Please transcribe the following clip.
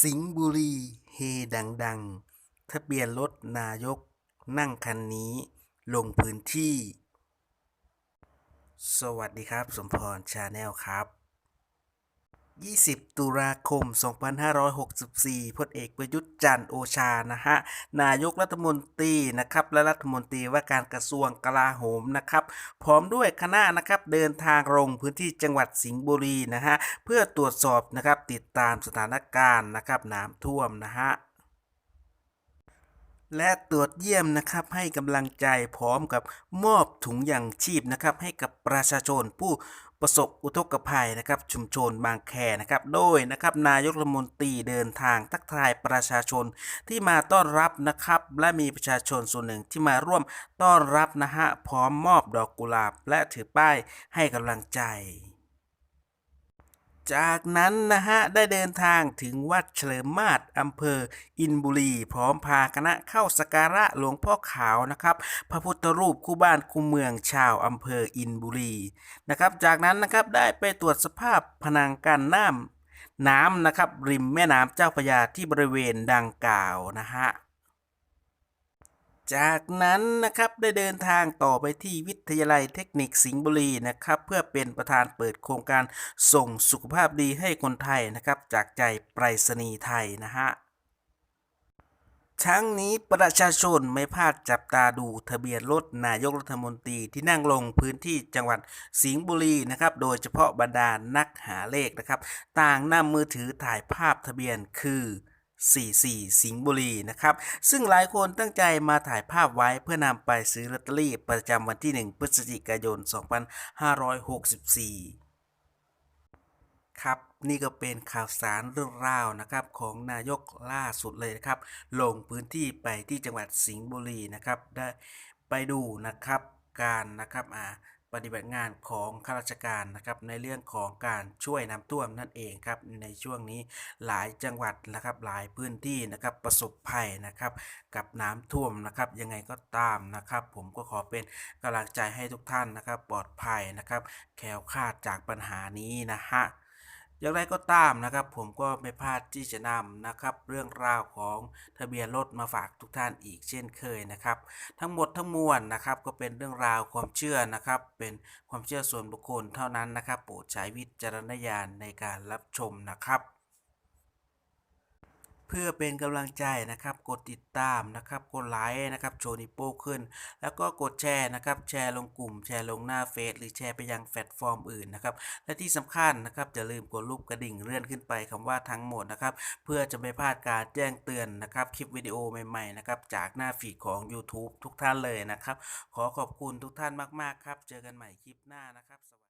สิงห์บุรีเฮดังๆ ทะเบียนรถนายกนั่งคันนี้ลงพื้นที่ สวัสดีครับ สมพรชาแนลครับ 20 ตุลาคม 2564พลเอกประยุทธ์จันทร์โอชา นะฮะ นายกรัฐมนตรีนะครับ และรัฐมนตรีว่าการกระทรวงกลาโหมนะครับ พร้อมด้วยคณะนะครับเดินทางลงพื้นที่จังหวัดสิงห์บุรีนะฮะ เพื่อตรวจสอบนะครับติดตามสถานการณ์นะครับน้ำท่วมนะฮะและตรวจเยี่ยมนะครับให้กำลังใจพร้อมกับมอบถุงยางชีพนะครับให้กับประชาชนผู้ ประสบอุทกภัยนะครับชุมชนบางแคนะครับโดยนะครับนายกรัฐมนตรีเดินทางทักทายประชาชนที่มาต้อนรับนะครับและมีประชาชนส่วนหนึ่งที่มาร่วมต้อนรับนะฮะพร้อมมอบดอกกุหลาบและถือป้ายให้กำลังใจ จากนั้นนะฮะได้เดินทางถึงวัดเฉลิมมาศอำเภอ อินบุรี พร้อมพาคณะเข้าสการะหลวงพ่อขาวนะครับ พระพุทธรูปคู่บ้านคู่เมืองชาวอำเภออินบุรีนะครับ จากนั้นนะครับได้ไปตรวจสภาพพนังกั้นน้ำน้ำนะครับริมแม่น้ำเจ้าพระยาที่บริเวณดังกล่าวนะฮะ จากนั้นนะครับได้เดินทางต่อไปที่วิทยาลัยเทคนิคสิงห์บุรีนะครับเพื่อเป็นประธานเปิดโครงการส่งสุขภาพดีให้คนไทยนะครับจากใจไปรษณีย์ไทยนะฮะทั้งนี้ประชาชนไม่พลาดจับตาดูทะเบียนรถนายกรัฐมนตรีที่นั่งลงพื้นที่จังหวัดสิงห์บุรีนะครับ โดยเฉพาะบรรดานักหาเลขนะครับ ต่างนำมือถือถ่ายภาพทะเบียนคือ 44 สิงห์บุรีนะครับ ซึ่งหลายคนตั้งใจมาถ่ายภาพไว้เพื่อนำไปซื้อลอตเตอรี่ประจำวันที่ 1 พฤศจิกายน 2564 ครับ นี่ก็เป็นข่าวสารเรื่องราวนะครับของนายกล่าสุดเลยนะครับ ลงพื้นที่ไปที่จังหวัดสิงห์บุรีนะครับ ได้ไปดูนะครับการนะครับอ่า ปฏิบัติงานของข้าราชการนะครับในเรื่องของการช่วยน้ำท่วมนั่นเองครับในช่วงนี้หลายจังหวัดนะครับหลายพื้นที่นะครับประสบภัยนะครับกับน้ำท่วมนะครับยังไงก็ตามนะครับ ผมก็ขอเป็นกำลังใจให้ทุกท่านนะครับปลอดภัยนะครับแคล้วคลาดจากปัญหานี้นะฮะ อย่างไรก็ตามนะครับผมก็ไม่พลาดที่จะนำนะครับเรื่องราวของทะเบียนรถมาฝากทุกท่านอีกเช่นเคยนะครับ ทั้งหมดทั้งมวลนะครับก็เป็นเรื่องราวความเชื่อนะครับ เป็นความเชื่อส่วนบุคคลเท่านั้นนะครับ โปรดใช้วิจารณญาณในการรับชมนะครับ เพื่อเป็นกำลังใจนะครับ กดติดตามนะครับ กดไลค์นะครับ โชว์นิโป้ขึ้น แล้วก็กดแชร์นะครับ แชร์ลงกลุ่ม แชร์ลงหน้าเฟซหรือแชร์ไปยังแพลตฟอร์มอื่นนะครับ และที่สำคัญนะครับอย่าลืมกดรูปกระดิ่งเลื่อนขึ้นไปคำว่าทั้งหมดนะครับ เพื่อจะไม่พลาดการแจ้งเตือนนะครับคลิปวิดีโอใหม่ๆนะครับจากหน้าฟีดของ YouTube ทุกท่านเลยนะครับ ขอขอบคุณทุกท่านมากๆครับ เจอกันใหม่คลิปหน้านะครับ